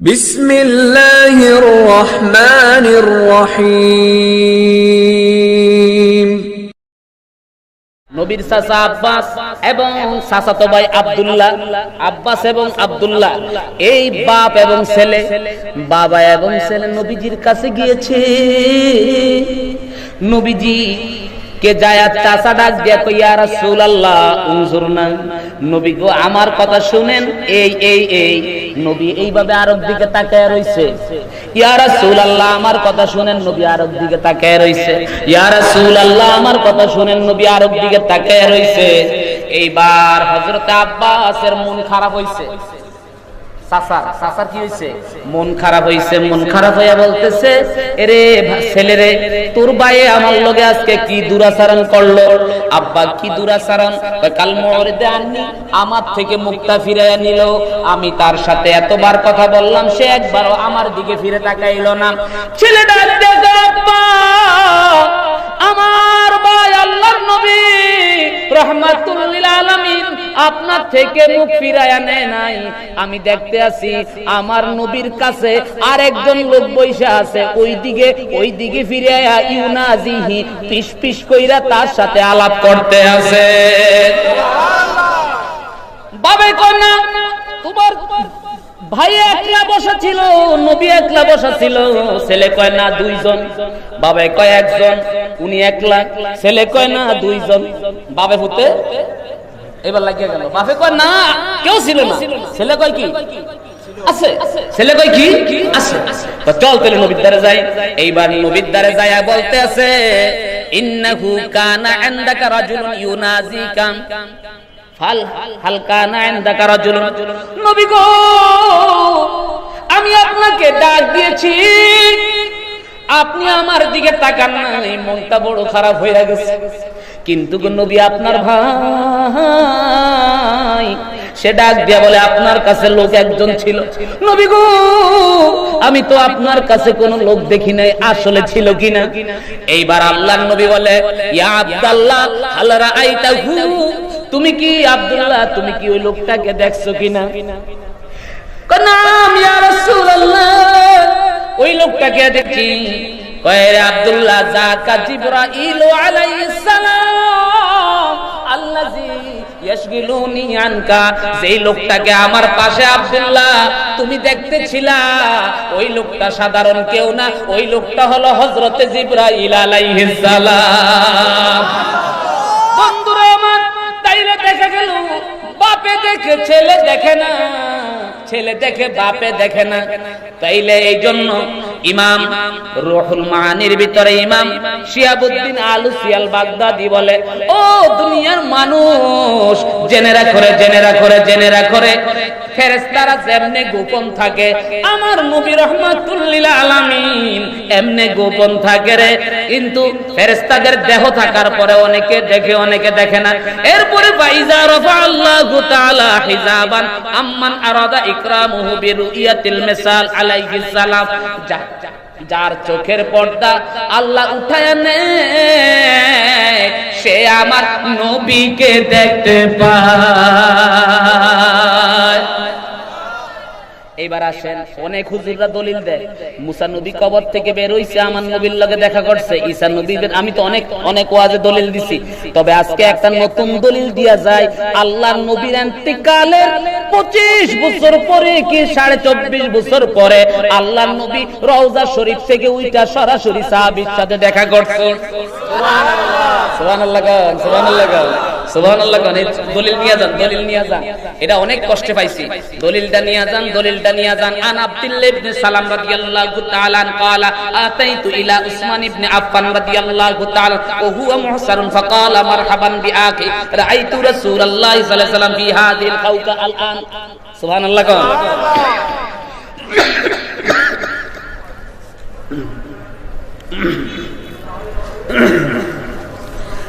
بسم الله الرحمن الرحيم নবীর চাচা আব্বাস এবং চাচাতো ভাই আব্দুল্লাহ আব্বাস এবং আব্দুল্লাহ এই বাপ এবং ছেলে বাবা এবং ছেলে নবীজির কাছে গিয়েছে নবীজি কে চাচা ডাক দিয়া কই ইয়া রাসূলুল্লাহ উনজুরনা নবী গো, আমার কথা শুনেন, এই এই এই। নবী এইভাবে আরব দিকে তাকায় রইছে। ইয়া রাসূলুল্লাহ, আমার কথা শুনেন, নবী আরব দিকে তাকায় রইছে। ইয়া আমার কথা শুনেন, নবী আরব দিকে তাকায় রইছে। এইবার হযরত আব্বাসের মন খারাপ হইছে। সাসার সাসার কি মন খারাপ মন খারাপ হইয়া বলতেছে, এরে ছেলেরে, তোর ভাইয়ে আমার লগে আজকে কি দুরাচরণ করল? আব্বা, কি দুরাচরণ? কাল আননি, আমার থেকে মুক্তা ফিরাইয়া নিল। আমি তার সাথে এতবার কথা বললাম, সে একবারও আমার দিকে ফিরে তাকাইলো না। ছেলেটা দেখো আব্বা, আমার ভাই আল্লাহর নবী আলামিন আপনার থেকে মুখ ফিরায়া নেয় নাই। আমি দেখতে আছি আমার নবীর কাছে আরেকজন লোক বৈশা আছে। ওই দিকে ওই দিকে ফিরায়া ইউনাজিহি পিস পিস কইরা তার সাথে আলাপ করতে আছে। বাবে না, তোমার ভাই একলা বসা ছিল নবী একলা বসা ছিল ছেলে কয় না, দুইজন। বাবে কয় একজন, উনি একলা। ছেলে কয় না, দুইজন। বাবে হতে এবার লাগিয়ে গেল। বাপে কয়, না, কেউ ছিল না। ছেলে কয় কি? না আমি আপনাকে ডাক দিয়েছি। আপনি আমার দিকে তাকান নাই, মনটা বড় খারাপ হয়ে গেছে। কিন্তু নবী আপনার ভাই, সে ডাক দিয়া বলে, আপনার কাছে লোক একজন ছিল। নবী গো, আমি তো আপনার কাছে কোন লোক দেখি নাই, আসলে ছিল কিনা? এইবার আল্লাহর নবী বলে, ইয়া আব্দুল্লাহ, হাল রাআইতাহু? তুমি কি আব্দুল্লাহ, তুমি কি ওই লোকটাকে দেখছ কিনা? নাম ইয়া রাসূলুল্লাহ। ওই লোকটাকে দেখি আব্দুল্লাহ জাকা জিবরাইল আলাইহিস সালাম সেই লোকটাকে আমার পাশে তুমি ওই লোকটা সাধারণ কেউ না, ওই লোকটা হলো হযরতে জিবরাইল আলাইহিস সালাম। বন্ধুরা আমার, তাইলে দেখা গেল বাপে দেখে, ছেলে দেখে না। ছেলে দেখে, বাপে দেখে না। তাইলে এই জন্য ইমাম রুহুল মানির ভিতরে ইমাম শিয়াবুদ্দিন আলু আলুসিয়াল বাগদাদি বলে, ও দুনিয়ার মানুষ জেনেরা করে জেনেরা করে জেনেরা করে ফেরেশতারা যেমনে গোপন থাকে, আমার নবী রহমাতুল্লিল আলামিন এমনে গোপন থাকে রে। কিন্তু ফেরেশতাদের দেহ থাকার পরে অনেকে দেখে অনেকে দেখে না। এরপরে ফাইজা রাফা আল্লাহু তাআলা হিজাবান আম্মান আরাদা ইকরামুহু বিরুইয়াতিল মিসাল আলাইহিস সালাম। যা- যার চোখের পর্দা আল্লাহ উঠায় নেয়, সে আমার নবীকে দেখতে পায়। but এইবার আসেন। অনেক হুজুররা দলিল দেয়। মুসা নবী কবর থেকে বের হইছে, আমার নবীর লগে দেখা করছে। ঈসা নবী আমি তো অনেক অনেক ওয়াজে দলিল দিছি। তবে আজকে একটা নতুন দলিল দিয়া যায়। আল্লাহর নবীর ইন্তিকালের 25 বছর পরে কি 24 বছর পরে আল্লাহর নবী রওজা শরীফ থেকে উইটা সরাসরি সাহাবীর সাথে দেখা করছে। সুবহানাল্লাহ গান, সুবহানাল্লাহ সুবহানাল্লাহ দলিল নিয়ে যান, দলিল নিয়ে যান। এটা অনেক কষ্টে পাইছি। দলিলটা নিয়ে যান, দলিলটা নিয়ে যান আন আব্দুল্লাহ ইবনে সালাম রাদিয়াল্লাহু তাআলা আন قال اتيت الى عثمان بن عفان رضي الله تعالى وهو محسر فقال مرحبا باخي رايت رسول الله صلى الله عليه وسلم في هذه الخوكه الان سبحان الله قال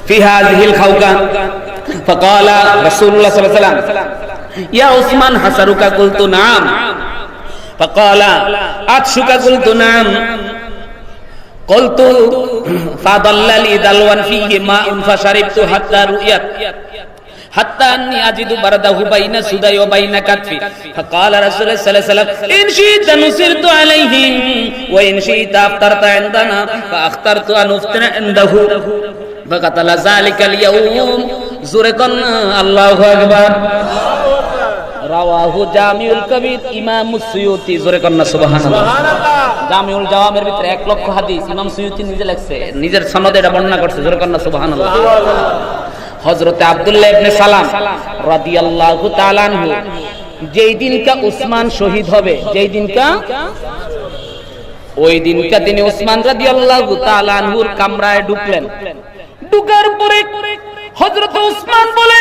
في هذه الخوكة فقال رسول الله صلى الله عليه وسلم يا عثمان حسرك قلت نعم فقال أتشك قلت نعم قلت فضل لي دلوا فيه ماء فشربت حتى رؤيت حتى أني أجد برده بين سدي وبين كتفي فقال رسول الله صلى الله عليه وسلم إن شئت نصرت عليهم وإن شئت أفطرت عندنا فأخترت أن أفطر عنده فقتل ذلك اليوم زرقا الله أكبر রাওয়াহু জামিউল কবির ইমাম সুয়ুতি জোরে কন্না সুবহানাল্লাহ। জামিউল জাওয়ামের ভিতরে এক লক্ষ হাদিস ইমাম সুয়ুতি নিজে লেখছে নিজের সনদে এটা বর্ণনা করছে জোরে কন্না সুবহানাল্লাহ। হযরতে আব্দুল্লাহ ইবনে সালাম রাদিয়াল্লাহু তাআলা আনহু যেই দিনকা উসমান শহীদ হবে যেই দিনকা? ওই দিনকা তিনি উসমান রাদিয়াল্লাহু তাআলা আনহুর কামরায় ঢুকলেন। ঢুকার পরে হযরত উসমান বলে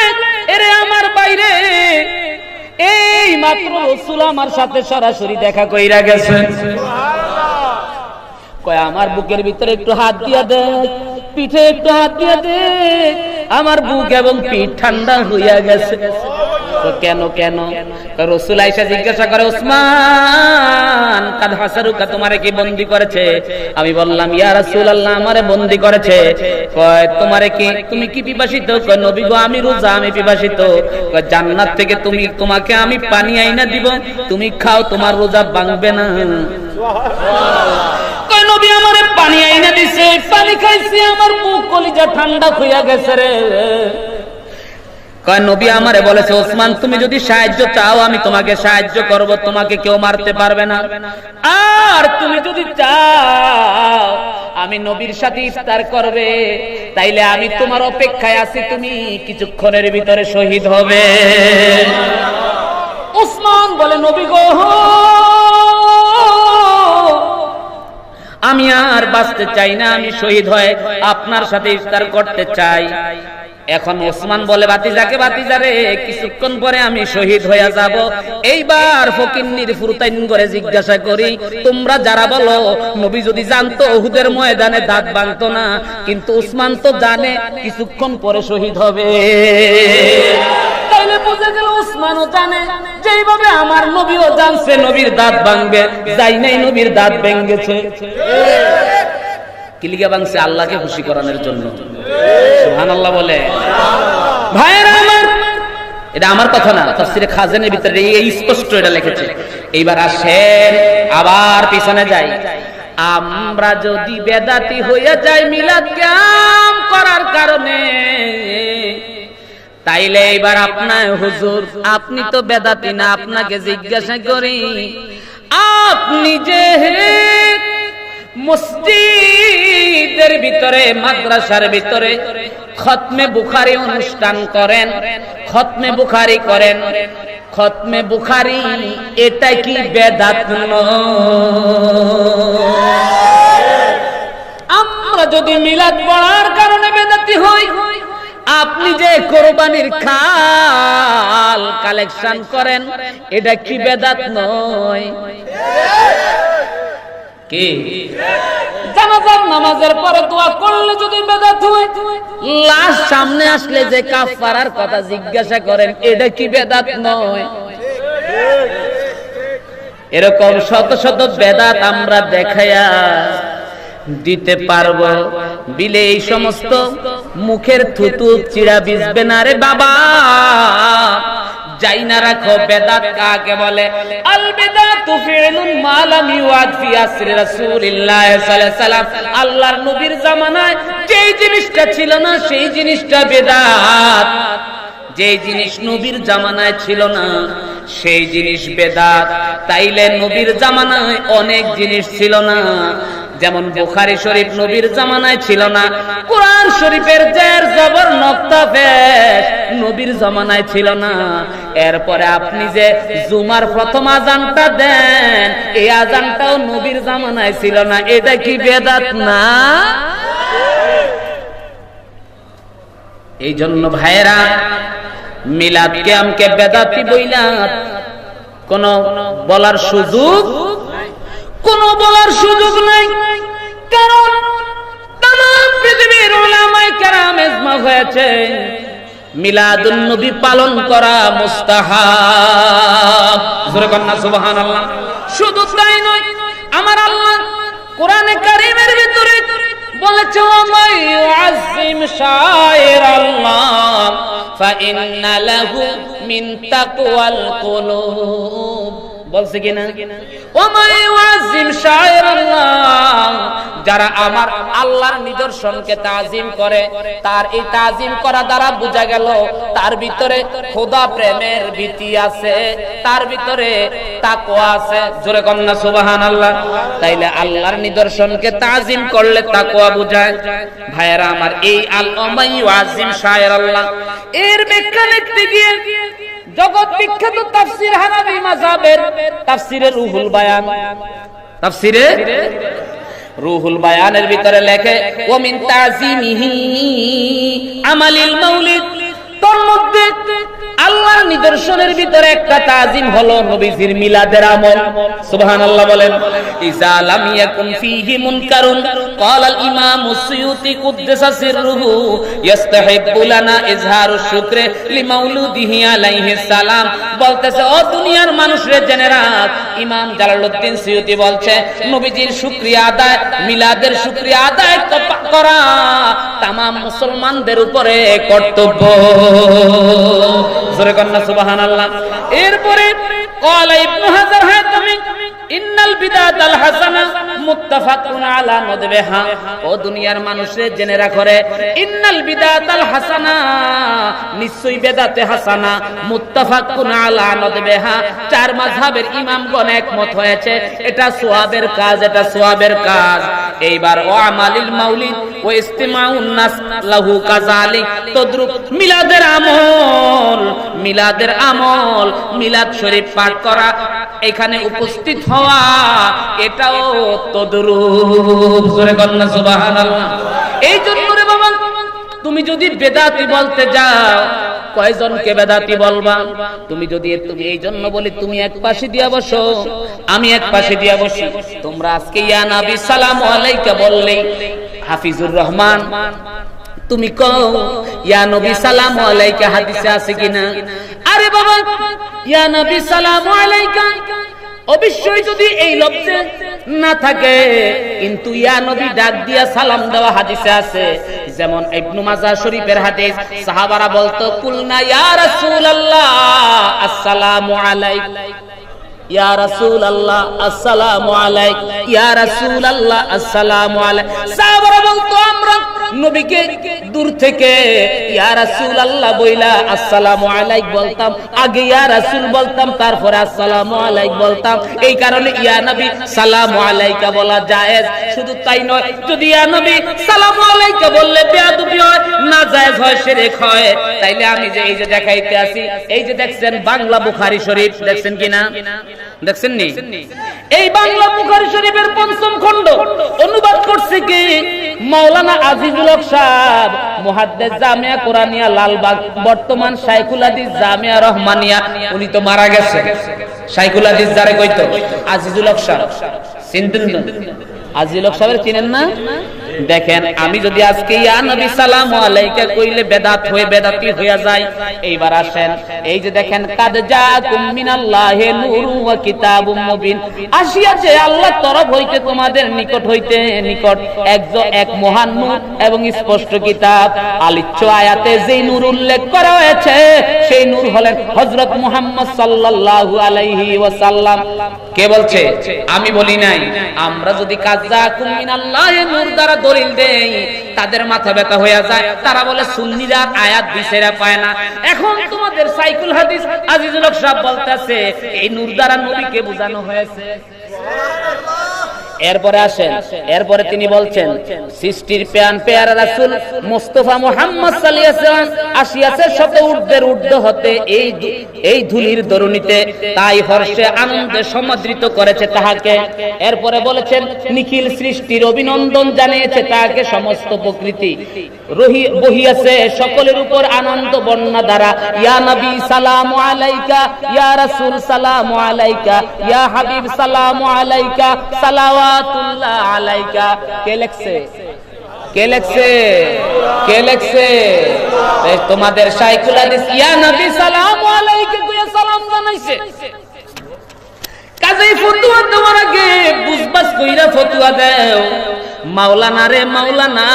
এরে আমার বাইরে এই মাত্র রসুল আমার সাথে সরাসরি দেখা কইরা গেছে কয় আমার বুকের ভিতরে একটু হাত দিয়া দে পিঠে একটু হাত দিয়া দে। আমার বুক এবং পিঠ ঠান্ডা হইয়া গেছে। কেন কেন? রসুল আইসা জিজ্ঞাসা করে, ওসমান, কাদ হাসারুকা, তোমারে কি বন্দি করেছে? আমি বললাম, ইয়া রাসূল আল্লাহ আমারে বন্দি করেছে। কয়, তোমারে কি, তুমি কি পিপাসিত? কয়, নবী গো, আমি রোজা, আমি পিপাসিত। কয়, জান্নাত থেকে তুমি, তোমাকে আমি পানি আইনা দিব। তুমি খাও, তোমার রোজা ভাঙবে না। কয়, নবী আমারে পানি আইনা দিছে, পানি খাইছি, আমার মুখ কলিজা ঠান্ডা হইয়া গেছে রে। নবী আমারে বলেছে, ওসমান, তুমি যদি সাহায্য চাও, আমি তোমাকে সাহায্য করব, তোমাকে কেউ মারতে পারবে না। আর তুমি যদি চাও, আমি নবীর সাথে ইফতার করবে, তাইলে আমি তোমার অপেক্ষায় আছি, তুমি কিছুক্ষণের ভিতরে শহীদ হবে। ওসমান বলে, নবী গো, আমি আর বাঁচতে চাই না, আমি শহীদ হয়ে আপনার সাথে ইফতার করতে চাই। এখন ওসমান বলে বাতিজাকে বাতিজারে কিছুক্ষণ পরে আমি শহীদ হইয়া যাব। এইবার ফকিন্নির ফুরতাইন করে জিজ্ঞাসা করি, তোমরা যারা বলো, নবী যদি জানতো ওহুদের ময়দানে দাঁত ভাঙতো না, কিন্তু উসমান তো জানে কিছুক্ষণ পরে শহীদ হবে। তাইলে বুঝে গেল উসমানও জানে, যেইভাবে আমার নবীও জানছে নবীর দাঁত ভাঙবে, যাই নাই নবীর দাঁত ভেঙ্গেছে কিলিকা ভাঙছে আল্লাহকে খুশি করানোর জন্য। সুবহানাল্লাহ বলে। আবার পিছনে যাই। আমরা যদি বেদাতি হইয়া যাই, মিলাদ করার কারণে। তাইলে এবার আপনার হুজুর, আপনি তো বেদাতি না, আপনাকে জিজ্ঞাসা করি, আপনি যে মসজিদের ভিতরে, মাদ্রাসার ভিতরে খতমে বুখারি অনুষ্ঠান করেন, খতমে বুখারি করেন, খতমে বুখারি এটা কি বেদাত আমরা যদি মিলাদ পড়ার কারণে বেদাতি হই, আপনি যে কোরবানির খাল কালেকশন করেন, এটা কি বেদাত নয়? কি জানাজার নামাজের পরে দোয়া করলে যদি বেদাত হয় লাশ সামনে আসলে যে কাফারার কথা জিজ্ঞাসা করেন এটা কি বেদাত নয়? এরকম শত শত বেদাত আমরা দেখায়া দিতে পারব। বিলে এই সমস্ত মুখের থুতু চিড়া বিজবে না রে বাবা। যাই না রাখো বেদাত কাকে বলে? আল বেদাতু ফি'লুন মা লাম ইউআদ ফি আসরি সাল্লাল্লাহু আলাইহি সাল্লাম। আল্লাহর নবীর জামানায় যেই জিনিসটা ছিল না, সেই জিনিসটা বেদাত। যেই জিনিস নবীর জামানায় ছিল না, সেই জিনিস বেদাত। তাইলে নবীর জামানায় অনেক জিনিস ছিল না। যেমন বুখারি শরীফ নবীর জামানায় ছিল না, কোরআন শরীফের জের জবর নক্তা পেশ নবীর জামানায় ছিল না। এরপরে আপনি যে জুমার প্রথম আজানটা দেন, এই আজানটাও নবীর জামানায় ছিল না, এটা কি বেদাত না? এই জন্য ভাইয়েরা মিলাদ কে আমকে বেদাতি বইলা কোন বলার সুযোগ কোন বলার সুযোগ নাই। কারণ তাম পৃথিবীর ওলামায়ে কেরাম ইজমা হয়েছে। মিলাদুন নবী পালন করা মুস্তাহাব। জোরে কন্না সুবহানাল্লাহ। শুধু তাই নয়, আমার আল্লাহ কোরআনে কারীমের ভিতরে বলেছে ওমাই আজিম শায়ের আল্লাহ ফাইন্না লাহু মিন তাকওয়াল কুলুব। বলছে কিনা? ওমাই আজিম শায়ের আল্লাহ যারা আমার আল্লাহর নিদর্শনকে তাজিম করে, তার এই তাজিম করা দ্বারা বোঝা গেল, তার ভিতরে খোদা প্রেমের ভীতি আছে, তার ভিতরে তাকওয়া আছে। জোরে কন্যা সুবাহান আল্লাহ তাইলে আল্লাহর নিদর্শনকে তাজিম করলে তাকওয়া বোঝায়। ভাইয়েরা আমার এই আল ওমাই আজিম শায়ের আল্লাহ এর ব্যাখ্যা লিখতে গিয়ে জগৎ বিখ্যাত তাফসির হানাবি মাযহাবের তাফসিরে রুহুল বায়ান। তাফসিরে? রুহুল বায়ানের ভিতরে লেখে ও মিন তাজিমিহি আমালিল মাউলিদ। তোর মধ্যে আল্লাহর নিদর্শনের ভিতরে একটা তাজিম হলো নবীজির মিলাদের আমল সুবহানাল্লাহ বলেন ইজা লাম ইয়াকুন ফীহি মুনকারুন قال الامام السيوطي قدس سره يستحب لنا اظهار الشكر لمولوده عليه السلام বলতেছে ও দুনিয়ার মানুষরে জেনে রাখ ইমাম জালালউদ্দিন সিয়ুতি বলছে নবীজির শুকরিয়া আদায় মিলাদের শুকরিয়া আদায় ক- করা তামাম মুসলমানদের উপরে কর্তব্য জোরে কন্যা সুবাহান আল্লাহ এরপরে হাজার হ্যাঁ তুমি, ইন্নাল হাসানা মুত্তাফাকুন আলা নদবেহা। ও দুনিয়ার মানুষে, জেনে ইন্নাল হাসানা, নিশ্চয়ই বেদাতে হাসানা, মুত্তাফাকুন আলা নদবেহা। চার মাযহাবের ইমামগণ একমত হয়েছে, এটা সওয়াবের কাজ, এটা সওয়াবের কাজ। এইবার ও আমালিল মাউলিদ, ও ইস্তিমাউন নাস, লাহু কাযালিক তদ্রুপ মিলাদের আমল মিলাদের আমল, মিলাদ শরীফ পাঠ করা, এখানে উপস্থিত হওয়া, এটাও তদ্রুপ। জোরে কন্যা সুবহানাল্লাহ। এই জন্য রে বাবা, তুমি যদি বেদাতি বলতে যাও কয়জনকে বেদাতি বলবা? তুমি যদি তুমি এই জন্য বলি, তুমি এক পাশে দিয়া বসো। আমি এক পাশে দিয়া বসি। তোমরা আজকে, ইয়া নবী, সালাম আলাইকা বললে, হাফিজুর রহমান, তুমি কও, ইয়া নবী, সালাম আলাইকা, হাদিসে আছে কিনা? আরে বাবা, ইয়া নবী, সালাম আলাইকা। অবশ্যই যদি এই লফজে না থাকে, কিন্তু ইয়া নবী ডাক দিয়া সালাম দেওয়া হাদিসে আছে। যেমন ইবনু মাজাহ শরীফের হাদিস, সাহাবারা বলতো, কুলনা ইয়া রাসূলুল্লাহ, আসসালামু আলাইক। ইয়া রাসূল আল্লাহ আসসালামু আলাইক। ইয়া রাসূল আল্লাহ আসসালামু আলাইক। সাহাবারা বলতো, আমরা নবীকে দূর থেকে, ইয়া রাসূল আল্লাহ বইলা, আসসালামু আলাইক বলতাম। আগে ইয়া রাসূল বলতাম, তারপরে আসসালামু আলাইক বলতাম। এই কারণে ইয়া নবী, সালামু আলাইকা বলা জায়েজ। শুধু তাই নয়, যদি ইয়া নবী, সালামু আলাইকা বললে বেয়াদবি হয় না জায়েজ হয়, শিরক হয়। তাইলে আমি যে এই যে দেখাইতে আসি, এই যে দেখছেন বাংলা বুখারী শরীফ, দেখছেন কিনা? দেখছেন নি? এই বাংলা বুখারী শরীফের পঞ্চম খণ্ড অনুবাদ করছে কি? মাওলানা আজিজুল হক সাহেব, মুহাদ্দিস জামিয়া কোরআনিয়া লালবাগ, বর্তমান শাইখুল হাদিস জামিয়া রহমানিয়া, উনি তো মারা গেছে। শাইখুল হাদিস যারে কইতো? আজিজুল হক সাহেব চিনতেন না আজিজুল হক সাহেবের চিনেন না? দেখেন, আমি যদি আজকে ইয়া নবী সালামু আলাইকা কইলে বেদাত হয়ে বেদাতি হইয়া যায়, এইবার আসেন, এই যে দেখেন, কাদ জাকুম মিনাল্লাহি নূরু ওয়া কিতাবুম মুবিন আসিয়াছে আল্লাহ তরফ হইতে তোমাদের নিকট হইতে নিকট এক এক মহান নূর এবং স্পষ্ট কিতাব আলিচ্য আয়াতে যেই নূর উল্লেখ করা হয়েছে, সেই নূর হলেন হযরত মুহাম্মদ সাল্লাল্লাহু আলাইহি ওয়াসাল্লাম। কে বলছে? আমি বলি নাই, আমরা যদি কাজ্জাকুম মিনাল্লাহি নূর দ্বারা দলিল দেই, তাদের মাথা ব্যথা হয়ে যায়। তারা বলে, সুন্নিরা আয়াত দিশেরা পায় না। এখন তোমাদের সাইকুল হাদিস আজিজুল সাহেব বলতেছে, এই নূর দ্বারা নবীকে বোঝানো হয়েছে। এরপরে আসেন। এরপরে তিনি বলছেন, সৃষ্টির পেয়ান পেয়ারা রাসূল মুস্তাফা মুহাম্মদ ওয়াসাল্লাম আসিয়াছে শত ঊর্ধ্বের ঊর্ধ্ব হতে এই এই ধুলির দরুনিতে তাই হর্ষে আনন্দে সমাদৃত করেছে তাহাকে। এরপরে বলেছেন, নিখিল সৃষ্টির অভিনন্দন জানিয়েছে তাহাকে সমস্ত প্রকৃতি। রহি, বহিয়াছে সকলের উপর আনন্দ বন্যা দ্বারা। ইয়া নবী সালামু আলাইকা, ইয়া রাসূল সালামু আলাইকা, ইয়া হাবিব সালামু আলাইকা আলাইকা। কে লেখছে? কে লেখছে? কে লেখছে? তোমাদের শাইখুল হাদিস, ইয়া নবী সালামু সালাম জানাইছে। কাজেই আগে বুঝবাস কইরা মাওলানা রে মাওলানা,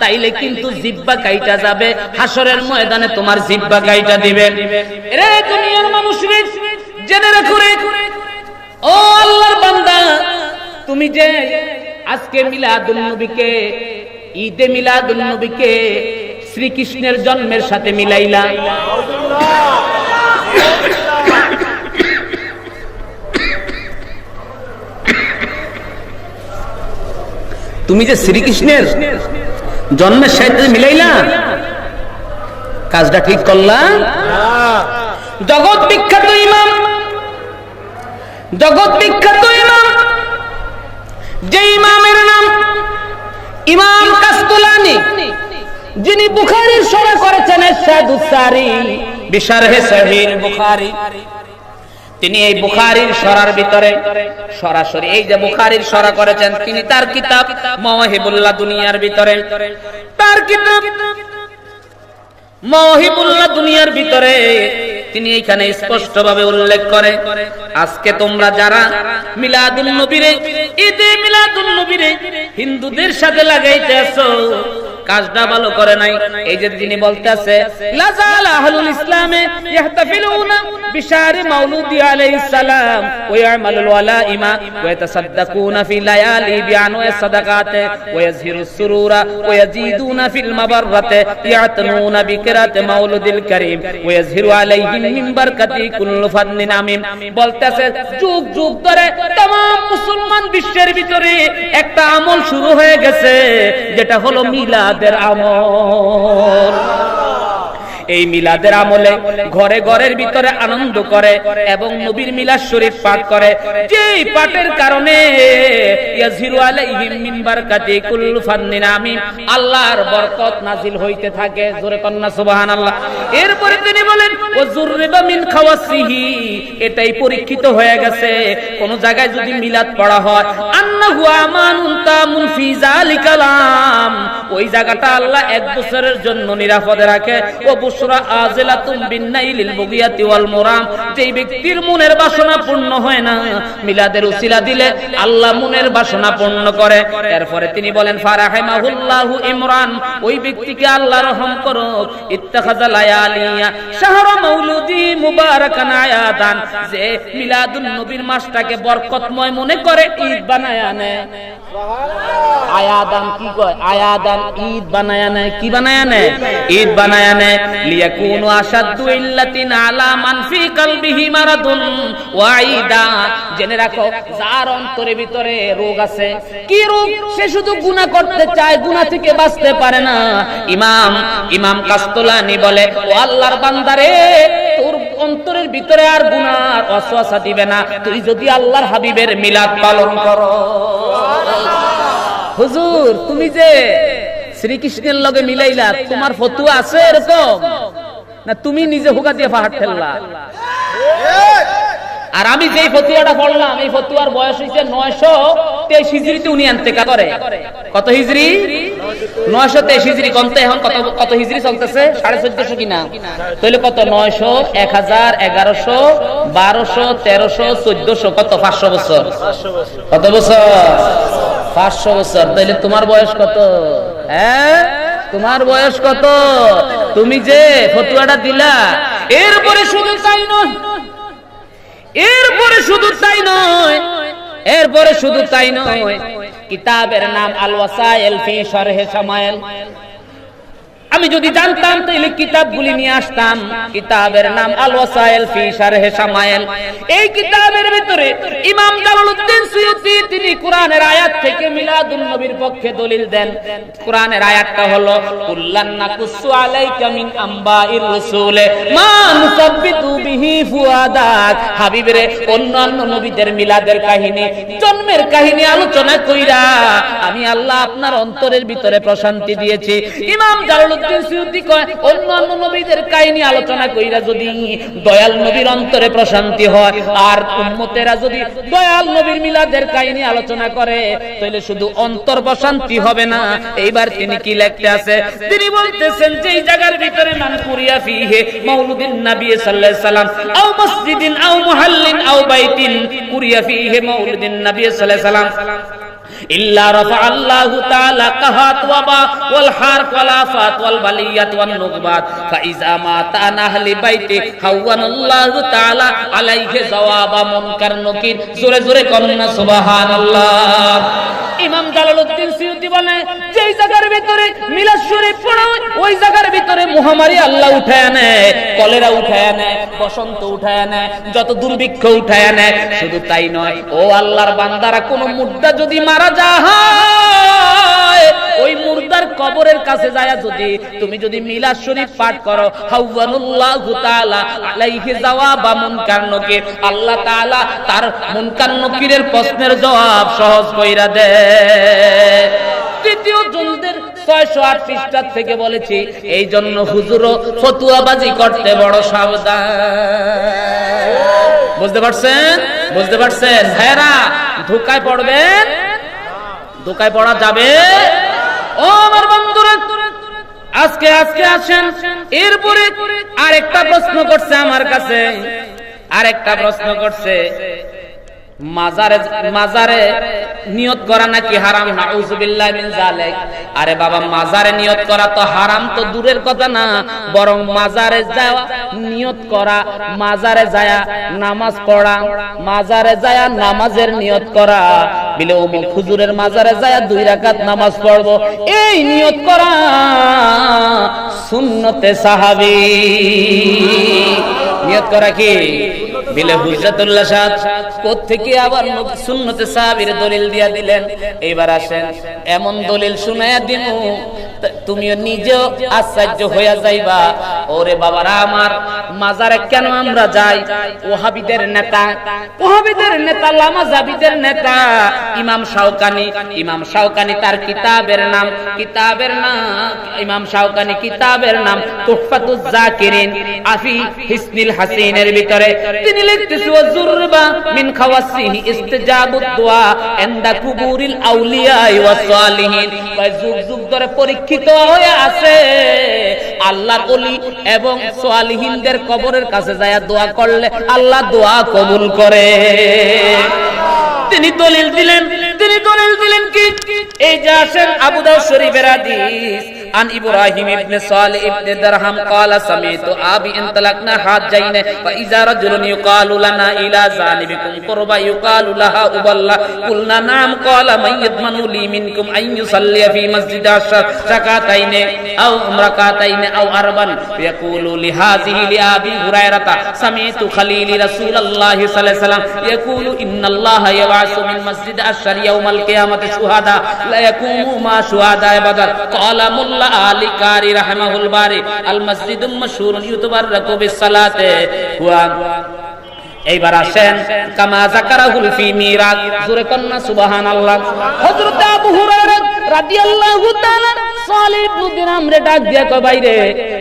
তাইলে কিন্তু জিব্বা কাইটা যাবে হাসরের ময়দানে তোমার জিব্বা কাইটা দিবে। রে দুনিয়ার মানুষ রে, জেনে রাখো রে। ও আল্লাহর বান্দা তুমি যে আজকে মিলাদুন নবীকে ঈদে মিলাদুন নবীকে শ্রীকৃষ্ণের জন্মের সাথে মিলাইলা। তুমি যে শ্রীকৃষ্ণের জন্মের সাথে মিলাইলা কাজটা ঠিক করলা? জগৎ বিখ্যাত ইমাম জগৎ বিখ্যাত যে ইমামের নাম ইমাম কাস্তুলানি, যিনি বুখারীর সরা করেছেন তিনি এই বুখারীর সরার ভিতরে সরাসরি, এই যে বুখারীর সরা করেছেন, তিনি তার কিতাব মওয়াহিবুল্লাহ দুনিয়ার ভিতরে, তার কিতাব মহিবুল্লাহ দুনিয়ার ভিতরে তিনি এখানে স্পষ্ট ভাবে উল্লেখ করে, আজকে তোমরা যারা মিলাদুল নবীরে, ঈদে মিলাদুল নবীরে হিন্দুদের সাথে লাগাইতে আছো কাজটা ভালো করে নাই এই যে তিনি বলতেছে লাজাল আহলুল ইসলামে ইহতাফিলুনা বিশারি মাউলুদি আলাইহিস সালাম ওয়া ইয়ামালুল ওয়ালাইমা ওয়া ইয়াতাসাদ্দাকুনা ফি লায়ালি বিআনওয়া'i সাদাকাতে ওয়া ইয়াজহিরু সুরুরা ওয়া ইয়াজিদুনা ফিল মাবাররাতে ইয়াতনুনা বিকিরাতে মাউলুদিল কারীম ওয়া ইয়াজহিরু আলাইহিম মিন বারকাতি কুল্লু ফাদলিন আমিম বলতেছে যুগ যুগ ধরে तमाम মুসলমান বিশ্বের ভিতরে একটা আমল শুরু হয়ে গেছে যেটা হলো মিলাদের আমল। এই মিলাদের আমলে ঘরে ঘরের ভিতরে আনন্দ করে এবং নবীর মিলাদ শরীফ পাঠ করে। যেই পাঠের কারণে ইয়াজিরু আলাইহিম মিন বারকাতি কুল্লু ফান্নিন আমিন আল্লাহর বরকত নাজিল হইতে থাকে। জোরে কন্না সুবহানাল্লাহ। এরপরে তিনি বলেন ও জুররিবা মিন খাওয়াসিহি এটাই পরীক্ষিত হয়ে গেছে। কোন জায়গায় যদি মিলাদ পড়া হয়, আন্নাহু আমানুন তামুন ফি জালিকালাম ওই জায়গাটা আল্লাহ এক বছরের জন্য নিরাপদে রাখে। ও বিন্নাইলিল বুগিয়াতি ওয়াল মুরাম যেই ব্যক্তির মনের বাসনা পূর্ণ হয় না, মিলাদের উসিলা দিলে আল্লাহ মনের বাসনা পূর্ণ করে। এরপরে তিনি বলেন ইমরান ওই ব্যক্তিকে আল্লাহ রহম করো। ইত্তাখাযা লায়ালিয়া মাউলুদি মুবারাকান আয়াতান। যে মিলাদুন নবীর মাসটাকে বরকতময় মনে করে, ঈদ বানায় আনে। আয়াদান কি কয়? আয়াদান ঈদ বানায় নেয় কি বানায় নেয় ঈদ বানায় নেয় লিয়াকুনু আশাদ্দু ইল্লাতিন আলা মান ফি কলবিহি মারাদুন ওয়াইদা জেনে রাখো, যার অন্তরের ভিতরে রোগ আছে, কি রোগ? সে শুধু গুনাহ করতে চায়, গুনাহ থেকে বাঁচতে পারে না। ইমাম ইমাম কাস্তলানি বলে, ও আল্লাহর বান্দারে, তোর অন্তরের ভিতরে আর গুনার অসওয়াসা দিবে না। তুই যদি আল্লাহর হাবিবের মিলাদ পালন করো। হুজুর, তুমি যে শ্রীকৃষ্ণের লগে মিলাইলা, তোমার ফতুয়া আছে এরকম? না, তুমি নিজে হুকা দিয়ে পাহাড় ঠেললা আর আমি যেই ফতুয়াটা পড়লাম, এই ফতুয়ার বয়স হয়েছে নয়শো তেইশ হিজড়িতে উনি আনতেকা করে। কত হিজড়ি? নয়শো তেইশ হিজড়ি কমতে এখন কত কত হিজড়ি চলতেছে? সাড়ে চোদ্দশো কিনা? তাহলে কত? নয়শো, এক হাজার, এগারোশো, বারোশো, তেরোশো, চোদ্দশো, কত? পাঁচশো বছর। কত বছর? পাঁচশো বছর, তাইলে তোমার বয়স কত? হ্যাঁ? তোমার বয়স কত? তুমি যে ফতুয়াটা দিলা, এরপরে শুধু তাই নয়, এরপরে শুধু তাই নয়, এরপরে শুধু তাই নয়, কিতাবের নাম আলওয়াসা এলফি ফি শরহে সামাইল আমি যদি জানতাম তাহলে কিতাবগুলি নিয়ে আসতাম। কিতাবের নাম আল ওয়াসাইল ফি এই কিতাবের ভিতরে ইমাম জালালউদ্দিন সুয়ুতি, তিনি কোরআনের আয়াত থেকে মিলাদুন নবীর পক্ষে দলিল দেন। কোরআনের আয়াতটা হলো, কুল্লান নাকুসু আলাইকা মিন আম্বাইর রাসূলে, মা নুসাব্বিতু বিহি ফুয়াদাক। হাবিবরে, অন্যান্য নবীদের মিলাদের কাহিনী, জন্মের কাহিনী আলোচনা কইরা, আমি আল্লাহ আপনার অন্তরের ভিতরে প্রশান্তি দিয়েছি। ইমাম জালালউদ্দিন প্রশান্তি হবে না। এইবার তিনি কি লিখতে আছে? তিনি বলতেছেন যে জায়গার ভিতরে মান কুরিয়া ফিহে মাউলুদিন কুরিয়া ফিহে মাউলুদিন নবী সাল্লাল্লাহু আলাইহি সাল্লাম। ইল্লা রাফা আল্লাহু তাআলা ওয়াল ওয়াল বালিয়াত ওয়ান নুকবাত। ফাইজা আহলি বাইতে হাওয়ানাল্লাহু তাআলা আলাইহি জাওয়াবা মুনকার নকির। জোরে জোরে করুন না সুবহানাল্লাহ। ইমাম জালালউদ্দিন সিউতি বলে, যেই জায়গার ভিতরে মিলাদ শরীফ পড়া, ওই জায়গার ভিতরে মহামারী আল্লাহ উঠায় নেয় কলেরা উঠায় নেয় বসন্ত উঠায় নেয় যত দুর্ভিক্ষ উঠায় নেয় শুধু তাই নয়, ও আল্লাহর বান্দারা কোন মুদ্রা যদি মারা কবরের কাছে যায় যদি তুমি যদি শরীফ পাঠ করো আল্লাহ তার প্রশ্নের জবাব সহজ কইরা এই জন্য ফতুয়াবাজি করতে বড় সাবধান। বুঝতে পারছেন? বুঝতে পারছেন? ধোকায় পড়বেন? ধোকায় পড়া যাবে? ও আমার বন্ধুরা, আজকে আজকে আসেন। এরপরে আরেকটা প্রশ্ন করছে আমার কাছে। আরেকটা প্রশ্ন করছে। মাজারে মাজারে নিয়ত করা নাকি হারাম? নাউজুবিল্লাহ মিন জালিক আরে বাবা, মাজারে নিয়ত করা তো হারাম তো দূরের কথা না। বরং মাজারে যাওয়া, নিয়ত করা, মাজারে যায়া নামাজ পড়া, মাজারে যায়া নামাজের নিয়ত করা। বিলে অমুক হুজুরের মাজারে যায়া দুই রাকাত নামাজ পড়ব। এই নিয়ত করা সুন্নতে সাহাবী। নিয়ত করা কি? বিলে হুজরাতুল্লাহ সাদ। কোত্থেকে আবার সুন্নতে সাহাবীর দলিল দিয়া দিলেন? এইবার আসেন, এমন দলিল শুনায়া দিমু তুমিও নিজেও আশ্চর্য হইয়া যাইবা। ওরে বাবারা আমার, মাজারে কেন আমরা যাই? ওহাবিদের নেতা ওহাবিদের নেতা, লামা জাবিদের নেতা, ইমাম শাওকানি ইমাম শাওকানি তার কিতাবের নাম কিতাবের নাম, ইমাম শাওকানি কিতাবের নাম, তুহফাতুজ জাকিরিন, আফি হিসনিল হাসিনের ভিতরে। তিনি লিখতেছে, ওয়াজুরবা মিন খাওয়াসিহি ইস্তিজাবুদ দুআ ইনদা কুবুরিল আউলিয়া ওয়াস সালিহিন। যুগ যুগ ধরে পরীক্ষিত হয়ে আছে। আল্লাহর বলি এবং সোয়ালিহীনদের কবরের কাছে যায় দোয়া করলে আল্লাহ দোয়া কবুল করে। তিনি দলিল দিলেন, তিনি দলিল দিলেন কি? এই যে আসেন আবুদাউ শরীফের হাদিস। عن ابراهيم ابن صالح ابن درهم قال سمعت ابي انطلقنا حاجين فاذا رجل يقال لنا الى جانبكم قربا يقال لها ابلا قلنا نعم قال من يضمن لي منكم ان يصلي في مسجد عشر ركعتين او ركعتين او اربا يقول لهذه لابي هريره سمعت خليل رسول الله صلى الله عليه وسلم يقول ان الله يبعث من مسجد الشر يوم القيامه شهداء لا يقوم ما شهداء بدر قال ملا আলী কারি রাহমাহুল বারি, আল মসজিদ মশহুর ইউতবাররাকু বিসসালাতে। হুয়া, এইবার আসেন, কামা যাকারাহুল ফি মিরাজ জোরে কন্না সুবহানাল্লাহ। হযরত আবু হুরায়রা রাদিয়াল্লাহু তাআলা রে ডাক দিয়া কয় বাইরে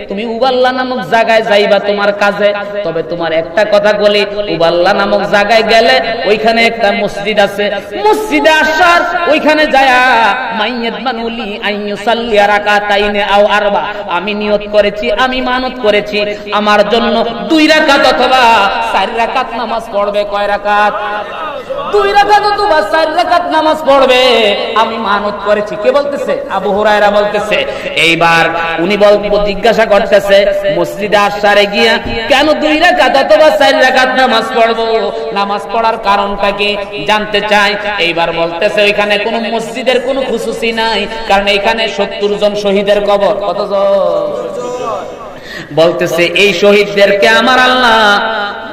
তুমি উবাল্লা নামক জায়গায় যাইবা তোমার কাজে। তবে তোমার একটা কথা বলি, উবাল্লা নামক জায়গায় গেলে ওইখানে একটা মসজিদ আছে। মসজিদে আসার ওইখানে যায়া মাইয়াত মানুলি আইয়ু সাল্লিয়া আও আরবা। আমি নিয়ত করেছি, আমি মানত করেছি। আমার জন্য দুই রাকাত অথবা চার রাকাত নামাজ পড়বে কয় রাকাত? দুই রাকাত অথবা চার রাকাত নামাজ পড়বে। আমি মানত করেছি। কে বলতেছে? আবু হুরায়রা বলতেছে, এইবার উনি বল জিজ্ঞাসা করতেছে, মসজিদে আসারে গিয়া কেন দুই রাকাত অথবা চার রাকাত নামাজ পড়ব? নামাজ পড়ার কারণটা কি জানতে চাই? এইবার বলতেছে, ওইখানে কোনো মসজিদের কোনো নাই, কারণ এখানে সত্তর জন শহীদের কবর। বলতেছে, এই শহীদদেরকে আমার আল্লাহ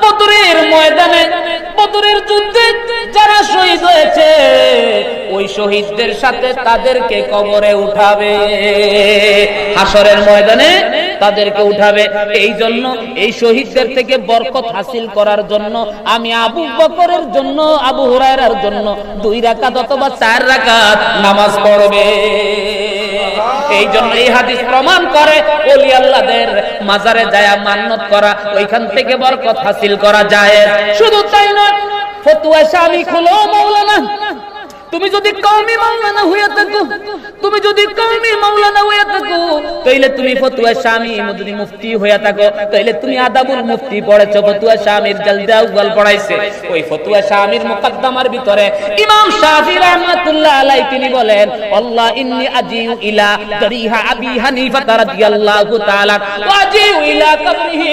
বদরের ময়দানে বদরের যুদ্ধে যারা শহীদ হয়েছে, ওই শহীদদের সাথে তাদেরকে কবরে উঠাবে। হাসরের ময়দানে তাদেরকে উঠাবে। এই জন্য এই শহীদদের থেকে বরকত হাসিল করার জন্য, আমি আবু বকরের জন্য, আবু হুরায়রার জন্য দুই রাকাত অথবা চার রাকাত নামাজ পড়বে। এই জন্য এই হাদিস প্রমাণ করে, ওলি আল্লাহদের মাজারে যায়া মান্নত করা, ওইখান থেকে বরকত হাসিল করা যায়। শুধু তাই নয়, ফতুয়া স্বামী খুলো মৌলানা তুমি যদি কওমি মাওলানা হয়ে থাকো, তুমি যদি কওমি মাওলানা হয়ে থাকো, তাইলে তুমি ফতুয়া স্বামী যদি মুফতি হয়ে থাকো, তাইলে তুমি আদাবুল মুফতি পড়েছো, ফতুয়া স্বামীর জলদা উগল পড়াইছে। ওই ফতুয়া স্বামীর মুকদ্দমার ভিতরে ইমাম শাফি রাহমাতুল্লাহ আলাই তিনি বলেন, আল্লাহ ইন্নী আজিউ ইলা দরিহা আবি হানিফা রাদিয়াল্লাহু তাআলা ওয়াজিউ ইলা কবরিহি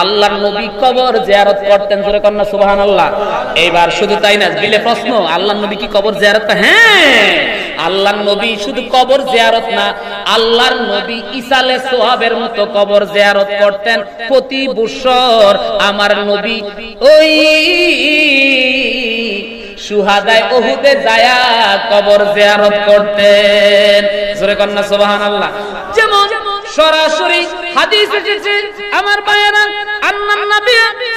আল্লাহর নবী কবর জিয়ারত করতেন, জোরে কন্যা সুবহানাল্লাহ। এইবার শুধু তাই না, দিলে প্রশ্ন, আল্লাহর নবী কি কবর জিয়ারত হ্যাঁ। আল্লাহর নবী শুধু কবর জিয়ারত না, আল্লাহর নবী ইসালে সোহাবের মতো কবর জিয়ারত করতেন প্রতি বছর আমার নবী ওই সুহাদায় ওহুদে যায়া কবর জিয়ারত করতেন। জোরে কন্যা সুবহানাল্লাহ। যেমন সরাসরি হাদিস এসেছে, আমার বায়ানা আন্নান নবী।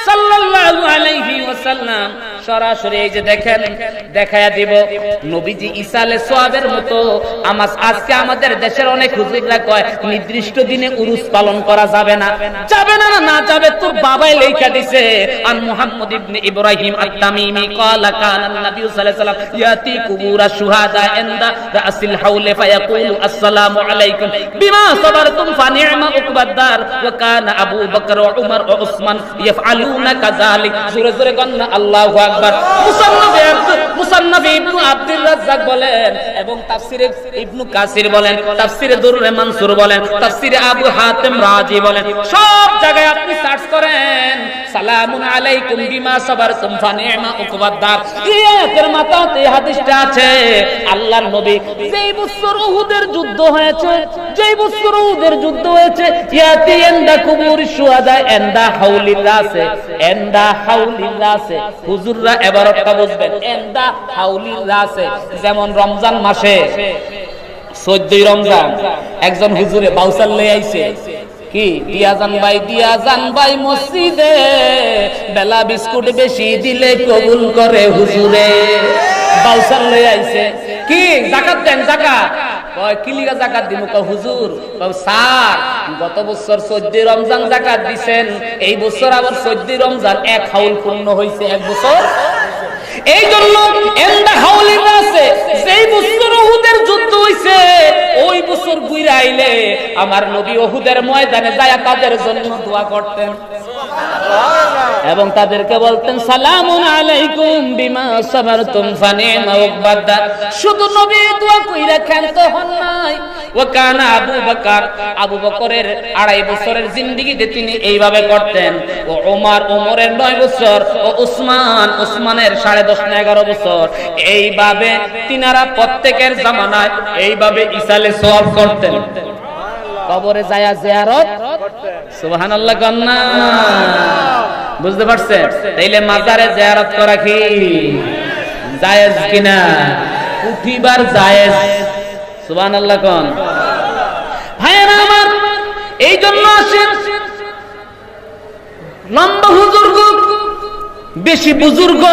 নির্দিষ্ট দিনে উরুস পালন করা যাবে না। যাবে না না যাবে, তোর বাবাই লেখা দিছে। আন মুহাম্মদ ইবনে ইব্রাহিম বিমা উকবাদার ওয়া কানা আবু বকর ওয়া উমর ওয়া উসমান ইয়াফআলুনা কাযালিক। জোরে জোরে গন্না আল্লাহু আকবার। মুসান্নাফে মুসান্নাফে ইবনু আব্দুর রাজ্জাক বলেন এবং তাফসিরে ইবনু কাসির বলেন, তাফসিরে দুররে মানসুর বলেন, তাফসিরে আবু হাতিম রাজি বলেন, সব জায়গায় আপনি সার্চ করেন, সালামুন আলাইকুম বিমা সাবারতুম ফানি'মা উকবাদার ইয়াতের মাথাতে হাদিসটা আছে, আল্লাহর নবী যেই বছর উহুদের যুদ্ধ হয়েছে, যেই বছর উহুদের যুদ্ধ হয়েছে, ইয়াতি এন্ডা কুবুর শুহাদা এন্ডা হাউলির রাসে। রাসে হুজুররা বুঝবেন। এন্দা যেমন রমজান মাসে, চোদ্দই রমজান, একজন হুজুরে বাউসাল লই আইছে। কি? দিয়াজান ভাই দিয়াজান ভাই মসজিদে, বেলা বিস্কুট বেশি দিলে কবুল করে হুজুরে। লই আইছে কি? জাকাত দেন, জাকাত। কয় কিলিগা জাকাত দিমু? কয় হুজুর স্যার গত বছর চোদ্দই রমজান জাকাত এই বছর আবার চোদ্দই রমজান এক হাউল পূর্ণ হইছে, এক বছর? এই জন্য এন্দা হাউলির আছে, যেই বছর উহুদের যুদ্ধ হইছে, ওই বছর বুইরা আইলে আমার নবী ওহুদের ময়দানে যায় তাদের জন্য দোয়া করতেন। এবং তাদেরকে বলতেন, সালামুন আলাইকুম বিমা সাবারতুম ফানিমা উকবাদা। শুধু নবী দোয়া কইরা ক্ষান্ত হন নাই। ও কানা আবু বকর, আবু বকরের আড়াই বছরের জিন্দেগিতে তিনি এইভাবে করতেন, ও ওমর ওমরের নয় বছর, ও উসমান, উসমানের সাড়ে দশ না এগারো বছর। এইভাবে তিনারা প্রত্যেকের জামানায় এইভাবে ইসালে সওয়াব করতেন। কবরে যায়া জিয়ারত সুবহানাল্লাহ কন্না। বুঝতে পারছেন? তাইলে মাজারে জিয়ারত করা কি? জায়েজ কিনা? উঠিবার জায়েজ। সুবহানাল্লাহ কোন। ভাইয়েরা আমার এই জন্য আসেন লম্বা হুজুর্গ বেশি বুজুর্গ